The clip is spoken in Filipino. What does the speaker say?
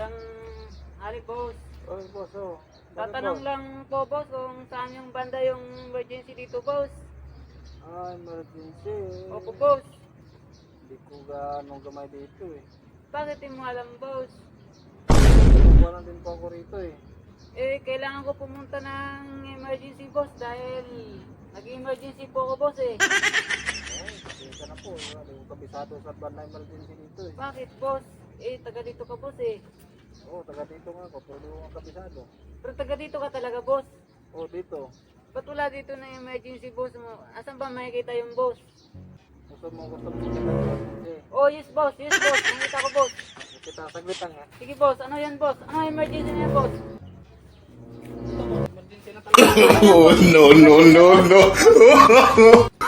Magandang hari, boss. Oy, boss, oh. Tatanong lang po, boss, kung saan yung banda yung emergency dito, boss. Ah, emergency. Opo, boss. Hindi ko ganong gamay dito eh. Bakit di mo alam, boss? Na din po ako rito eh. Eh, kailangan ko pumunta ng emergency, boss, dahil nag-emergency po ako, boss, eh. Pasensya na po. Wala din ko kabisado sa banda emergency dito eh. Bakit, boss? Eh, taga dito ka, boss, eh. Oo, taga dito nga ako, pero nga kabisado. Pero taga dito ka talaga, boss. Oo, dito. Ba't wala dito na emergency, boss mo? Asan ba makikita yung boss? Gusto mo, gusto mo kita emergency. Oh, yes, boss. Yes, boss. Nakita ko, boss. Kita saglit lang ha. Sige, boss. Ano yan, boss? Ano emergency na yan, boss? Emergency na talaga. Oh, no, no, no, no.